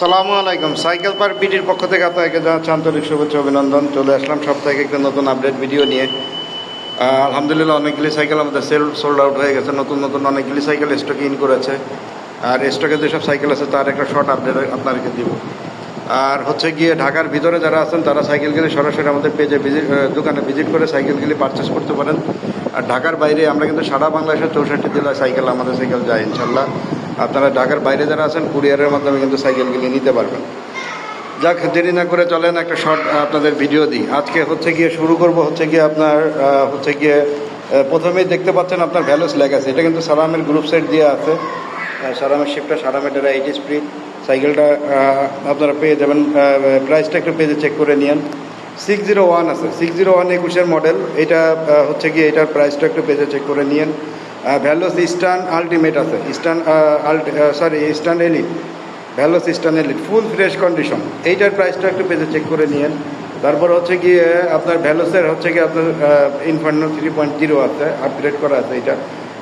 সালামু আলাইকুম। Cycle per বিটির পক্ষ থেকে আপনাকে জানাচ্ছি আন্তরিক শুভেচ্ছা অভিনন্দন। চলে আসলাম সপ্তাহে একটা নতুন আপডেট ভিডিও নিয়ে। আলহামদুলিল্লাহ অনেকগুলি সাইকেল আমাদের সেল সোল্ড আউট হয়ে গেছে। নতুন নতুন অনেকগুলি সাইকেল স্টকে ইন করেছে। আর স্টকে যেসব সাইকেল আছে, তার একটা শর্ট আপডেট আপনাদেরকে দিব। আর হচ্ছে গিয়ে ঢাকার ভিতরে যারা আছেন, তারা সাইকেল কিনে সরাসরি আমাদের পেজে ভিজিট দোকানে ভিজিট করে সাইকেলগুলি পারচেস করতে পারেন। আর ঢাকার বাইরে আমরা কিন্তু সারা বাংলাদেশের চৌষট্টি জেলায় সাইকেল, আমাদের সাইকেল যায়, ইনশাল্লাহ। আপনারা ঢাকার বাইরে যারা আছেন, কুরিয়ারের মাধ্যমে কিন্তু সাইকেলগুলি নিতে পারবেন। যাক, দেরি না করে চলেন, একটা শর্ট আপনাদের ভিডিও দিই। আজকে হচ্ছে গিয়ে, শুরু করব হচ্ছে গিয়ে আপনার হচ্ছে গিয়ে প্রথমেই দেখতে পাচ্ছেন আপনার ভ্যালুস লেখা আছে। এটা কিন্তু সারামের গ্রুপ সেট দিয়ে আছে। সারামের শিপটা সারামের এটা এইট স্পিড সাইকেলটা আপনারা পেয়ে যাবেন প্রাইসটা একটু পেজে চেক করে নিন সিক্স জিরো ওয়ান আছে। সিক্স জিরো ওয়ান একুশের মডেল এটা হচ্ছে গিয়ে এটার প্রাইসটা একটু পেজে চেক করে নিন ভ্যালুস ইস্টার্ন আলটিমেট আছে। Eastern sorry Eastern elite Veloce Eastern elite full fresh condition এইটার প্রাইসটা একটু পেজে চেক করে নিয়েন। তারপর হচ্ছে গিয়ে আপনার ভ্যালোসের হচ্ছে গিয়ে আপনার ইনফার্নো থ্রি পয়েন্ট জিরো আছে আপগ্রেড করা আছে। এটা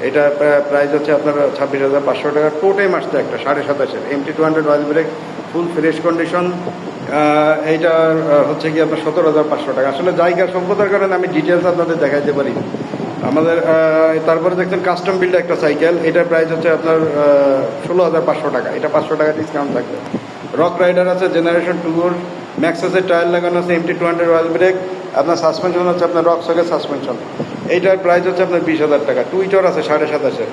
এটা প্রাইস হচ্ছে আপনার ছাব্বিশ হাজার পাঁচশো টাকা। টোটাইম আসছে একটা, সাড়ে সাতাশের। MT two hundred oil brake full fresh condition এইটা হচ্ছে গিয়ে আপনার সতেরো হাজার পাঁচশো টাকা। আসলে জায়গা সভ্যতার কারণে আমি ডিটেলস আপনাদের দেখাইতে পারি। আমাদের তারপরে দেখছেন কাস্টম বিল্ড একটা সাইকেল এটার প্রাইস হচ্ছে আপনার ষোলো হাজার পাঁচশো টাকা। এটা পাঁচশো টাকা ডিসকাউন্ট থাকবে। রক রাইডার আছে জেনারেশন টুর ম্যাক্সাসের টায়ার লাগানো আছে MT two hundred oil brake আপনার সাসপেনশন হচ্ছে আপনার রক সকের সাসপেনশন এইটার প্রাইস হচ্ছে আপনার বিশ হাজার টাকা। টুইটার আছে, সাড়ে সাতাশের।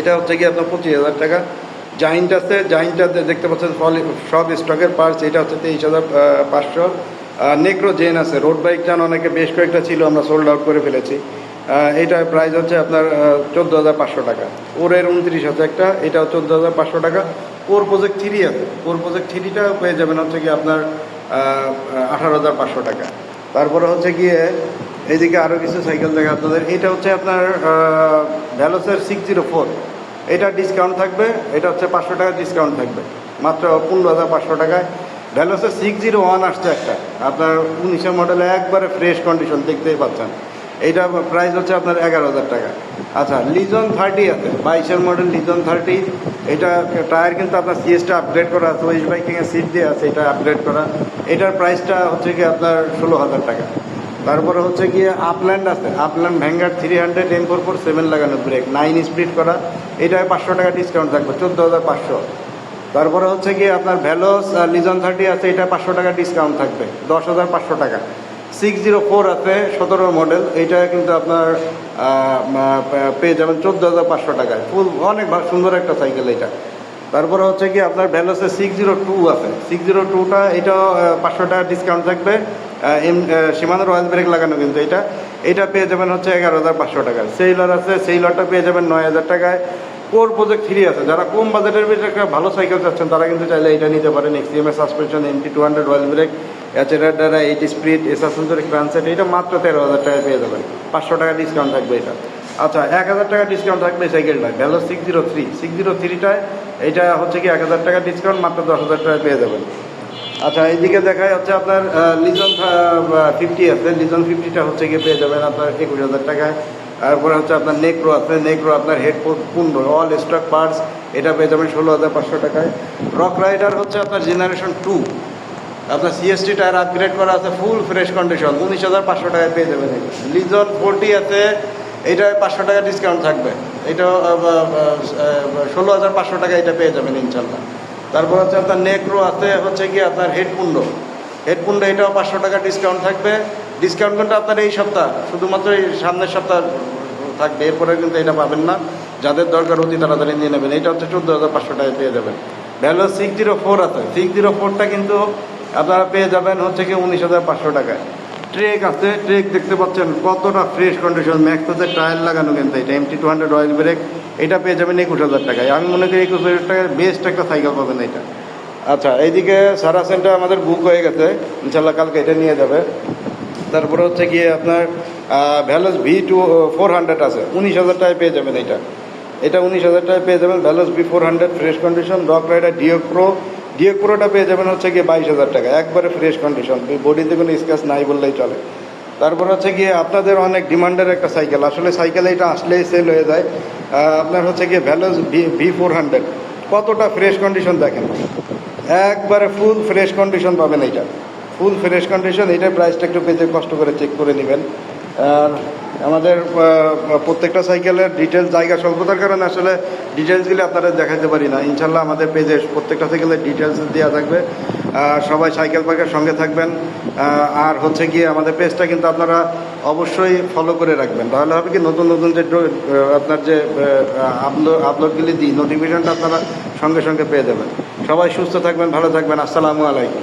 এটা হচ্ছে কি আপনার পঁচিশ হাজার টাকা। জাইন্ট আছে জাইন্টটা দেখতে পাচ্ছেন ফল সব স্টকের পার্টস এটা হচ্ছে তেইশ হাজার পাঁচশো। নেক্রো জেন আছে রোড বাইক যান অনেকে বেশ কয়েকটা ছিল, আমরা সোল্ড আউট করে ফেলেছি। আহ, এইটার প্রাইস হচ্ছে আপনার চোদ্দ হাজার পাঁচশো টাকা। ওরের উনত্রিশ আছে একটা এটাও চোদ্দ হাজার পাঁচশো টাকা। কোর প্রজেক্ট থ্রি আছে। কোর প্রজেক্ট থ্রিটা পেয়ে যাবেন হচ্ছে কি আপনার আঠারো হাজার পাঁচশো টাকা। তারপরে হচ্ছে গিয়ে এইদিকে আরও কিছু সাইকেল দেখে আপনাদের। এটা হচ্ছে আপনার ভ্যালোসের সিক্স জিরো ফোর এটা ডিসকাউন্ট থাকবে এটা হচ্ছে পাঁচশো টাকা ডিসকাউন্ট থাকবে। মাত্র পনেরো হাজার পাঁচশো টাকায়। ভ্যালোসের সিক্স জিরো ওয়ান আসছে একটা। আপনার উনিশের মডেলে একবারে ফ্রেশ কন্ডিশন দেখতেই পাচ্ছেন। এইটা প্রাইস হচ্ছে আপনার এগারো হাজার টাকা। আচ্ছা লিজন থার্টি আছে, বাইশের মডেল লিজন থার্টি এটা টায়ার কিন্তু আপনার সিএসটা আপগ্রেড করা আছে ওয়েস্ট বাইকিংয়ের সিট দিয়ে আছে, এটা আপগ্রেড করা। এটার প্রাইসটা হচ্ছে কি আপনার ষোলো হাজার টাকা। তারপরে হচ্ছে গিয়ে আপল্যান্ড আছে Upland Vanguard three hundred M four four seven লাগানো ব্রেক নাইন স্পিড করা। এটায় পাঁচশো টাকা ডিসকাউন্ট থাকবে, চোদ্দ হাজার পাঁচশো। তারপরে হচ্ছে কি আপনার ভ্যালোস লিজন থার্টি আছে, এটা পাঁচশো টাকা ডিসকাউন্ট থাকবে, দশ হাজার পাঁচশো টাকা। সিক্স জিরো ফোর আছে সতেরো মডেল এইটা কিন্তু আপনার পেয়ে যাবেন চোদ্দ হাজার পাঁচশো টাকায়। ফুল, অনেক সুন্দর একটা সাইকেল এটা তারপরে হচ্ছে কি আপনার ভ্যালোসে সিক্স জিরো টু আছে। সিক্স জিরো টুটা এটাও পাঁচশো টাকা ডিসকাউন্ট থাকবে। এম সীমানোর অয়েল ব্রেক লাগানো কিন্তু এটা এটা পেয়ে যাবেন হচ্ছে এগারো হাজার পাঁচশো টাকায়। সেইলর আছে সেইলরটা পেয়ে যাবেন নয় হাজার টাকায়। কোর প্রজেক্ট থ্রি আছে। যারা কম বাজেটের ভিতরে একটা ভালো সাইকেল চাচ্ছেন, তারা কিন্তু চাইলে এটা নিতে পারেন। এক্সিএমএ suspension MT two hundred oil brake এচেরার দ্বারা এইট স্পিড এসাসেন্সরি ক্রানসেট এটা মাত্র তেরো হাজার টাকায় পেয়ে যাবেন। পাঁচশো টাকা ডিসকাউন্ট থাকবে এটা। আচ্ছা এক হাজার টাকা ডিসকাউন্ট থাকবে সাইকেলটা Veloce six zero three six zero থ্রিটায় এটা হচ্ছে কি এক হাজার টাকা ডিসকাউন্ট মাত্র দশ হাজার টাকায় পেয়ে যাবেন। আচ্ছা এইদিকে দেখায় হচ্ছে আপনার লিজন ফিফটি আছে। লিজন ফিফটিটা হচ্ছে গিয়ে পেয়ে যাবেন আপনার একুশ হাজার টাকায়। তারপরে হচ্ছে আপনার নেক্রো আছে। নেক্রো আপনার হেডফোন পনেরো অল স্টক পার্টস এটা পেয়ে যাবেন ষোলো হাজার পাঁচশো টাকায়। রক রাইডার হচ্ছে আপনার জেনারেশন টু আপনার সিএসটি টায়ার আপগ্রেড করা আছে ফুল ফ্রেশ কন্ডিশন উনিশ হাজার পাঁচশো টাকায় পেয়ে যাবেন লিজন ফোরটি আছে এইটায় পাঁচশো টাকা ডিসকাউন্ট থাকবে। এটা ষোলো হাজার পাঁচশো টাকা এটা পেয়ে যাবেন ইনশাল্লাহ। তারপর হচ্ছে আপনার নেক্রো আছে, হচ্ছে কি আপনার হেডপুন্ডো হেডপুন্ডো এটাও পাঁচশো টাকা ডিসকাউন্ট থাকবে। ডিসকাউন্ট কিন্তু আপনার এই সপ্তাহ, শুধুমাত্র এই সামনের সপ্তাহ থাকবে এরপরে কিন্তু এটা পাবেন না। যাদের দরকার অতি তাড়াতাড়ি নিয়ে নেবেন। এটা হচ্ছে চোদ্দ হাজার পাঁচশো টাকায় পেয়ে যাবেন। ভ্যালু সিক্স জিরো ফোর আছে। সিক্স জিরো ফোরটা কিন্তু আপনারা পেয়ে যাবেন হচ্ছে কি উনিশ হাজার পাঁচশো টাকায়। ট্রেক আছে, ট্রেক দেখতে পাচ্ছেন কতটা ফ্রেশ কন্ডিশন ম্যাক্স হচ্ছে টায়ার লাগানো কিন্তু এটা MT two hundred oil brake এটা পেয়ে যাবেন একুশ হাজার টাকায়। আমি মনে করি একুশ হাজার টাকায় বেস্ট একটা সাইকেল পাবেন এটা। আচ্ছা এইদিকে সারা সেন্টার আমাদের বুক হয়ে গেছে ইনশাল্লাহ কালকে এটা নিয়ে যাবে। তারপরে হচ্ছে গিয়ে আপনার Veloce V two four hundred আছে, উনিশ হাজার টাকায় পেয়ে যাবেন এটা। এটা উনিশ হাজার টাকায় পেয়ে যাবেন Veloce B four hundred fresh condition Rockrider Dio pro Dio প্রোটা পেয়ে যাবেন হচ্ছে গিয়ে বাইশ হাজার টাকা। একবারে ফ্রেশ কন্ডিশন বডিতে কোনো স্ক্র্যাচ নাই বললেই চলে। তারপর হচ্ছে গিয়ে আপনাদের অনেক ডিমান্ডের একটা সাইকেল আসলে সাইকেল এটা আসলেই সেল হয়ে যায়। আপনার হচ্ছে গিয়ে ভ্যালোস ভি ফোর হান্ড্রেড কতটা ফ্রেশ কন্ডিশন দেখেন? একবারে ফুল ফ্রেশ কন্ডিশন পাবেন এইটা। ফুল ফ্রেশ কন্ডিশন এইটার প্রাইসটা একটু পেতে কষ্ট করে চেক করে নেবেন। আর আমাদের প্রত্যেকটা সাইকেলের ডিটেলস জায়গা স্বল্পতার কারণে আসলে ডিটেলসগুলি আপনারা দেখাতে পারি না। ইনশাল্লাহ আমাদের পেজে প্রত্যেকটা সাইকেলের ডিটেলস দেওয়া থাকবে। সবাই সাইকেল পার্কের সঙ্গে থাকবেন। আর হচ্ছে গিয়ে আমাদের পেজটা কিন্তু আপনারা অবশ্যই ফলো করে রাখবেন। তাহলে হবে কি, নতুন নতুন যে আপনার যে আপলোড আপলোডগুলি দিই নোটিফিকেশনটা আপনারা সঙ্গে সঙ্গে পেয়ে যাবেন। সবাই সুস্থ থাকবেন, ভালো থাকবেন। আসসালামু আলাইকুম।